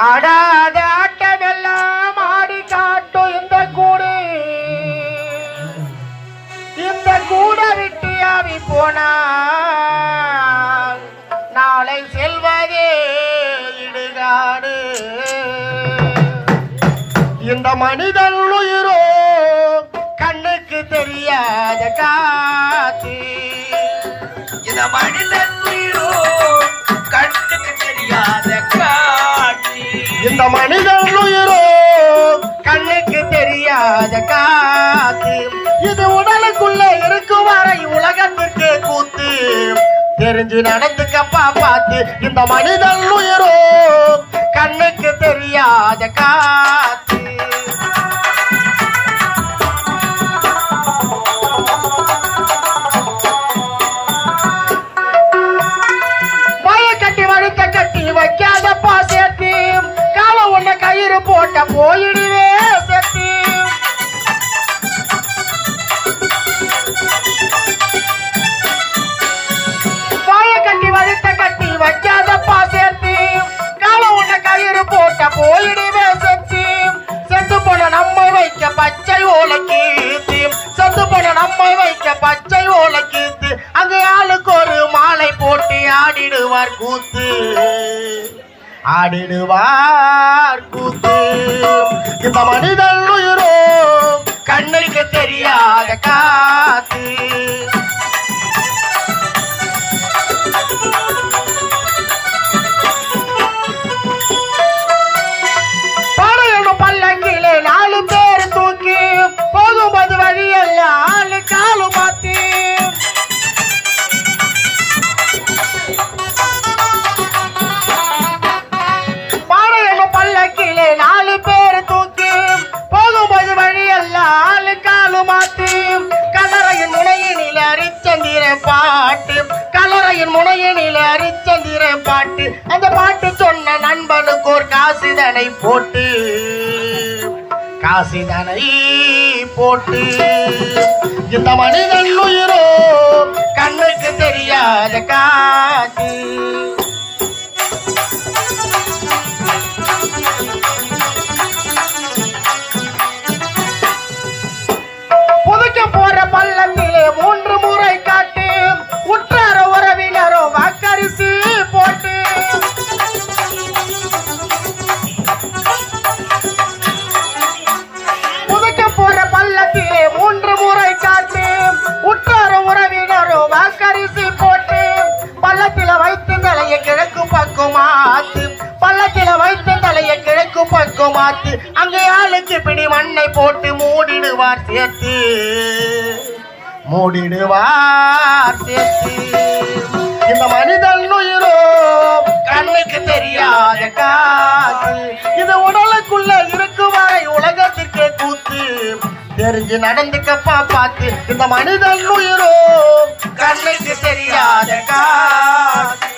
ஆடாத ஆட்டமெல்லாம் ஆடி காட்டும் இந்த கூடு. இந்த கூட விட்டு அவி போனா நாளை செல்வதே இடுகாடு. இந்த மனிதன் உயிரோ கண்ணுக்கு தெரியாத காத்து. இந்த மனிதன் தெரியாத காத்து. இது உடலுக்குள்ள இருக்கும் வரை உலகத்துக்கு கூத்து. தெரிஞ்சு நடந்துக்கப்பா பார்த்து இந்த மனிதன் உயிரோ. கண்ணுக்கு தெரியாத காத்து. வய கட்டி வழுத்த கட்டி வைக்காதப்பா சேர்த்து. கால உன்ன கயிறு போட்ட போயிடு. ஆடிடுவார் கூத்து. ஆடிடுவார் கூத்து. இந்த மனித கலரையின் முனையினில் அரிச்சந்திர பாட்டு கலரையின் முனையினில் அரிச்சந்திர பாட்டு. அந்த பாட்டு சொன்ன நண்பனுக்கு ஒரு காசிதனை போட்டு. காசிதனை போட்டு. இந்த மனிதன் உயிரோ கண்ணுக்கு தெரியாத காசு தலைய கிழக்கு பக்கம் ஆத்து பள்ளத்தில வைத்த தலைய கிழக்கு பக்கம் ஆத்து அங்கே ஆளுக்கு பிடி மண்ணை போட்டு மூடிடுவார் சேர்த்து. மூடிடுவார் சேர்த்து. இந்த மனிதன் உயிரோ கண்ணுக்கு தெரியாத காசு இது உடலுக்குள்ள இருக்கும் வரை உலகத்துக்கு கூத்து. தெரிஞ்சு நடந்துக்கப்பா பார்த்து. இந்த மனிதன் உயிரோ கண்ணுக்கு தெரியாத காசு